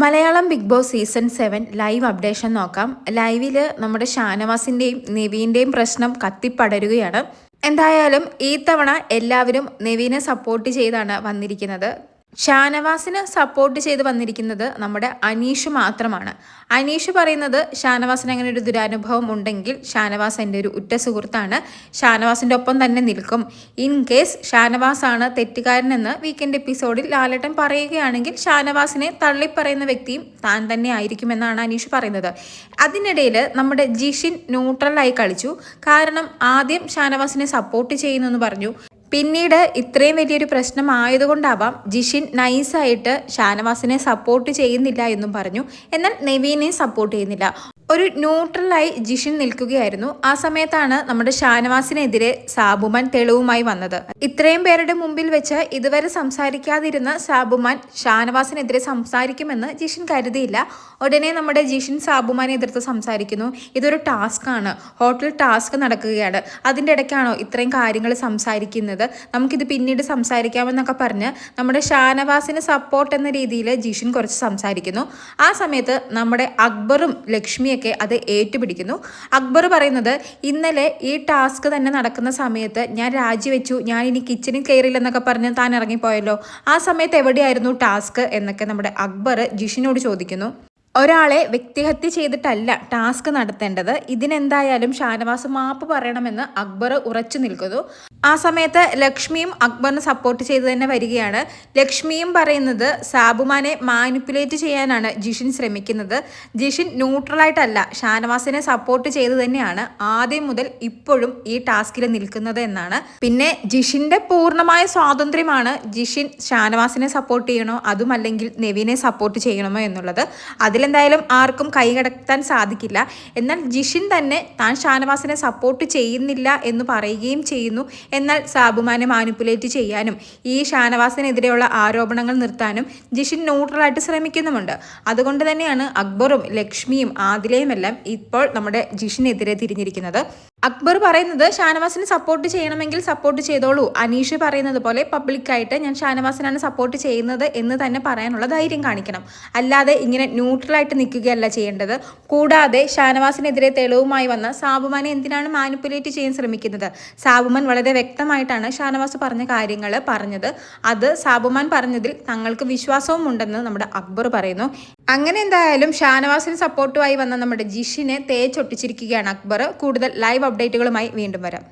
Malayalam Bigg Boss season seven live updation നോക്കാം. ലൈവിൽ നമ്മുടെ ഷാനവാസിന്റെയും നിവീന്റെയും പ്രശ്നം കത്തിപ്പടരുകയാണ്. എന്തായാലും ഈ തവണ എല്ലാവരും നിവീനെ സപ്പോർട്ട് ചെയ്താണ് വന്നിരിക്കുന്നത്. ഷാനവാസിന് സപ്പോർട്ട് ചെയ്ത് വന്നിരിക്കുന്നത് നമ്മുടെ അനീഷ് മാത്രമാണ്. അനീഷ് പറയുന്നത് ഷാനവാസിന് അങ്ങനെ ഒരു ദുരനുഭവം ഉണ്ടെങ്കിൽ ഷാനവാസ് എന്റെ ഒരു ഉറ്റ സുഹൃത്താണ്. ഷാനവാസിന്റെ ഒപ്പം തന്നെ നിൽക്കും. ഇൻ കേസ് ഷാനവാസാണ് തെറ്റുകാരനെന്ന് വീക്കെൻഡ് എപ്പിസോഡിൽ ലാലേട്ടൻ പറയുകയാണെങ്കിൽ ഷാനവാസിനെ തള്ളിപ്പറയുന്ന വ്യക്തിയും താൻ തന്നെ ആയിരിക്കുമെന്നാണ് അനീഷ് പറയുന്നത്. അതിനിടയിൽ നമ്മുടെ ജിഷിൻ ന്യൂട്രലായി കളിച്ചു. കാരണം ആദ്യം ഷാനവാസിനെ സപ്പോർട്ട് ചെയ്യുന്നു എന്ന് പറഞ്ഞു. പിന്നീട് ഇത്രയും വലിയൊരു പ്രശ്നം ആയതുകൊണ്ടാവാം ജിഷിൻ നൈസായിട്ട് ഷാനവാസിനെ സപ്പോർട്ട് ചെയ്യുന്നില്ല എന്നും പറഞ്ഞു. എന്നാൽ നവീനെ സപ്പോർട്ട് ചെയ്യുന്നില്ല. ഒരു ന്യൂട്രലായി ജിഷിൻ നിൽക്കുകയായിരുന്നു. ആ സമയത്താണ് നമ്മുടെ ഷാനവാസിനെതിരെ സാബുമാൻ തെളിവുമായി വന്നത്. ഇത്രയും പേരുടെ മുമ്പിൽ വെച്ച് ഇതുവരെ സംസാരിക്കാതിരുന്ന സാബുമാൻ ഷാനവാസിനെതിരെ സംസാരിക്കുമെന്ന് ജിഷിൻ കരുതിയില്ല. ഉടനെ നമ്മുടെ ജിഷിൻ സാബുമാനെ എതിർത്ത് സംസാരിക്കുന്നു. ഇതൊരു ടാസ്ക് ആണ്. ഹോട്ടൽ ടാസ്ക് നടക്കുകയാണ്. അതിന്റെ ഇടയ്ക്കാണോ ഇത്രയും കാര്യങ്ങൾ സംസാരിക്കുന്നത്? നമുക്കിത് പിന്നീട് സംസാരിക്കാമെന്നൊക്കെ പറഞ്ഞ് നമ്മുടെ ഷാനവാസിന് സപ്പോർട്ട് എന്ന രീതിയിൽ ജിഷിൻ കുറച്ച് സംസാരിക്കുന്നു. ആ സമയത്ത് നമ്മുടെ അക്ബറും ലക്ഷ്മിയൊക്കെ അത് ഏറ്റുപിടിക്കുന്നു. അക്ബർ പറയുന്നത് ഇന്നലെ ഈ ടാസ്ക് തന്നെ നടക്കുന്ന സമയത്ത് ഞാൻ രാജിവെച്ചു. ഞാൻ ഇനി കിച്ചണിൽ കയറില്ലെന്നൊക്കെ പറഞ്ഞ് താൻ ഇറങ്ങിപ്പോയല്ലോ. ആ സമയത്ത് എവിടെയായിരുന്നു ടാസ്ക്? എന്നൊക്കെ നമ്മുടെ അക്ബർ ജിഷിനോട് ചോദിക്കുന്നു. ഒരാളെ വ്യക്തിഹത്യ ചെയ്തിട്ടല്ല ടാസ്ക് നടത്തേണ്ടത്. ഇതിനെന്തായാലും ഷാനവാസ് മാപ്പ് പറയണമെന്ന് അക്ബർ ഉറച്ചു നിൽക്കുന്നു. ആ സമയത്ത് ലക്ഷ്മിയും അക്ബറിനെ സപ്പോർട്ട് ചെയ്ത് തന്നെ വരികയാണ്. ലക്ഷ്മിയും പറയുന്നത് സാബുമാനെ മാനിപ്പുലേറ്റ് ചെയ്യാനാണ് ജിഷിൻ ശ്രമിക്കുന്നത്. ജിഷിൻ ന്യൂട്രലായിട്ടല്ല ഷാനവാസിനെ സപ്പോർട്ട് ചെയ്ത് തന്നെയാണ് ആദ്യം മുതൽ ഇപ്പോഴും ഈ ടാസ്കിൽ നിൽക്കുന്നത് എന്നാണ്. പിന്നെ ജിഷിന്റെ പൂർണമായ സ്വാതന്ത്ര്യമാണ് ജിഷിൻ ഷാനവാസിനെ സപ്പോർട്ട് ചെയ്യണോ അതുമല്ലെങ്കിൽ നെവിനെ സപ്പോർട്ട് ചെയ്യണമോ എന്നുള്ളത്. അതിലെന്തായാലും ആർക്കും കൈകടത്താൻ സാധിക്കില്ല. എന്നാൽ ജിഷിൻ തന്നെ താൻ ഷാനവാസിനെ സപ്പോർട്ട് ചെയ്യുന്നില്ല എന്ന് പറയുകയും ചെയ്യുന്നു. എന്നാൽ സാബുമാനെ മാനിപ്പുലേറ്റ് ചെയ്യാനും ഈ ഷാനവാസിനെതിരെയുള്ള ആരോപണങ്ങൾ നിർത്താനും ജിഷിൻ ന്യൂട്രലായിട്ട് ശ്രമിക്കുന്നുമുണ്ട്. അതുകൊണ്ട് തന്നെയാണ് അക്ബറും ലക്ഷ്മിയും ആദിലയും ഇപ്പോൾ നമ്മുടെ ജിഷിനെതിരെ തിരിഞ്ഞിരിക്കുന്നത്. അക്ബർ പറയുന്നത് ഷാനവാസിനെ സപ്പോർട്ട് ചെയ്യണമെങ്കിൽ സപ്പോർട്ട് ചെയ്തോളൂ. അനീഷ് പറയുന്നത് പോലെ പബ്ലിക്കായിട്ട് ഞാൻ ഷാനവാസിനാണ് സപ്പോർട്ട് ചെയ്യുന്നത് എന്ന് തന്നെ പറയാനുള്ള ധൈര്യം കാണിക്കണം. അല്ലാതെ ഇങ്ങനെ ന്യൂട്രലായിട്ട് നിൽക്കുകയല്ല ചെയ്യേണ്ടത്. കൂടാതെ ഷാനവാസിനെതിരെ തെളിവുമായി വന്ന സാബുമാനെ എന്തിനാണ് മാനിപ്പുലേറ്റ് ചെയ്യാൻ ശ്രമിക്കുന്നത്? സാബുമാൻ വളരെ വ്യക്തമായിട്ടാണ് ഷാനവാസ് പറഞ്ഞ കാര്യങ്ങൾ പറഞ്ഞത്. അത് സാബുമാൻ പറഞ്ഞതിൽ തങ്ങൾക്ക് വിശ്വാസവും ഉണ്ടെന്ന് നമ്മുടെ അക്ബർ പറയുന്നു. അങ്ങനെ എന്തായാലും ഷാനവാസിന് സപ്പോർട്ടുമായി വന്ന നമ്മുടെ ജിഷിനെ തേച്ചൊട്ടിച്ചിരിക്കുകയാണ് അക്ബർ. കൂടുതൽ ലൈവ് അപ്ഡേറ്റുകളുമായി വീണ്ടും വരാം.